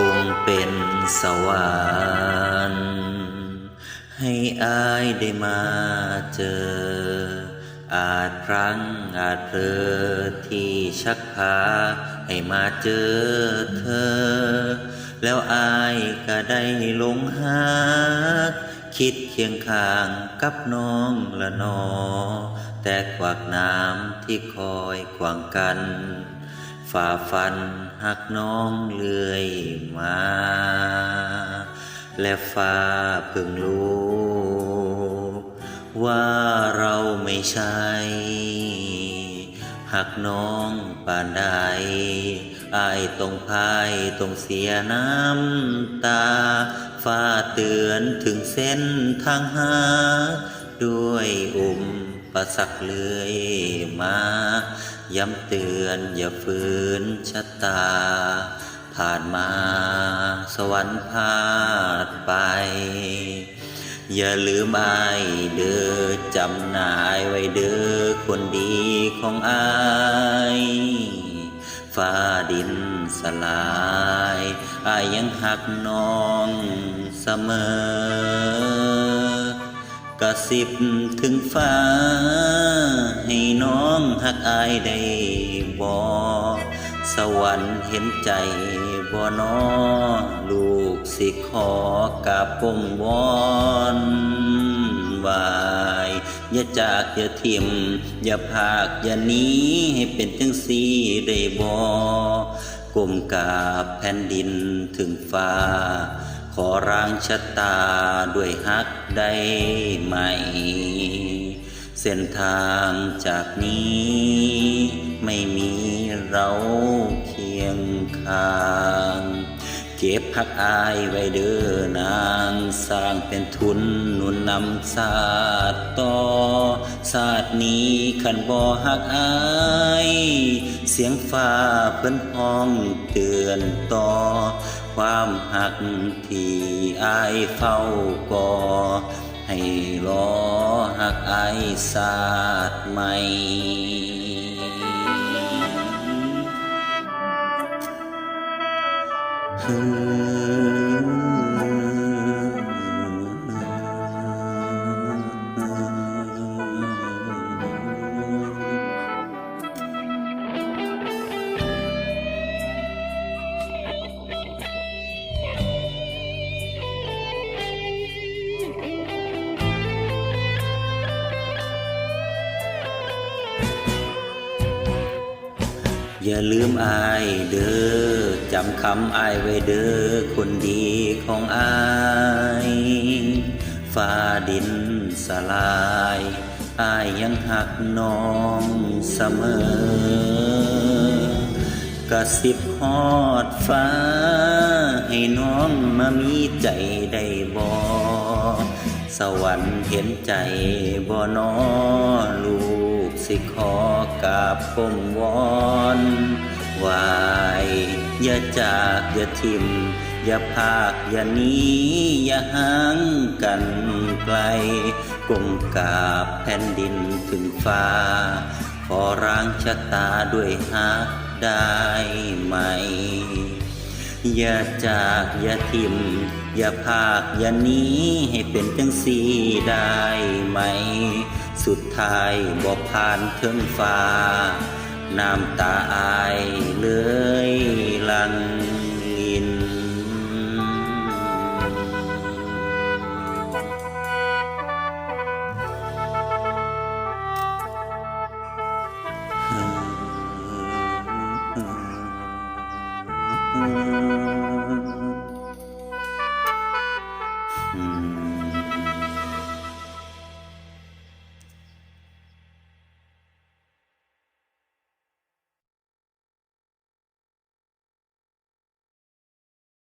คงเป็นสวรรค์ให้อายได้มาเจอ อาจพลั้งอาจเพลอที่ชักพาให้มาเจอเธอ แล้วอายก็ได้หลงหาคิดเคียงข้างกับน้องละนอ แต่กวักน้ำที่คอยขวางกัน ฝ่าฟันหักน้องเลื่อยมา และฟ้าเพิ่งรู้ ว่าเราไม่ใช่หักน้องป่านใดอายต้องพายต้องเสียน้ำตาฟ้าเตือนถึงเส้นทางหาด้วยอุ่ม ประสักเลื่อยมา ย้ำเตือนอย่าฝืนชะตา ผ่านมาสวรรค์พาดไป อย่าลืมไอายเด้อจำนายไว้เด้อคนดีของอายฟ้าดินสลายอายยังหักน้องเสมอ กระสิบถึงฟ้า ให้น้องหักอายได้บ่สวรรค์เห็นใจบ่นอลูกสิขอกับปมวอนวายอย่าจากอย่าทิมอย่าพากอย่าหนี้ให้เป็นจังสีได้บ่กลมกราบแผ่นดินถึงฟ้า ขอร่างชะตาด้วยฮักได้ไหม เส้นทางจากนี้ ไม่มีเราเคียงข้าง ก็บพักอายไว้เด้อนางสร้างเป็นทุนหนุนนำศาสตร์ต่อศาสตร์นี้ขันบ่หักอาย เสียงฟ้าเพิ่นห้องเตือนต่อ ความหักที่อายเฝ้าก่อ ให้รอหักอายศาสตร์ใหม่ Hmm. อย่าลืมอายเด้อจำคำอายไว้เด้อคนดีของอายฟ้าดินสลายอายยังหักน้องเสมอกระสิบฮอดฟ้า ให้น้องมามีใจได้บ่สวรรค์เห็นใจบ่นอลูก สิขอกราบก้มวอนวายอย่าจากอย่าทิม อย่าพากอย่าหนี้อย่าห่างกันไกลก้มกราบแผ่นดินถึงฟ้า ขอร่างชะตาด้วยฮักได้ไหม อย่าจากอย่าทิม อย่าพากอย่าหนี้ให้เป็นจังสีได้ไหม สุดท้ายบ่ผ่านเทิงฟ้า น้ำตาอายเลยลันลิน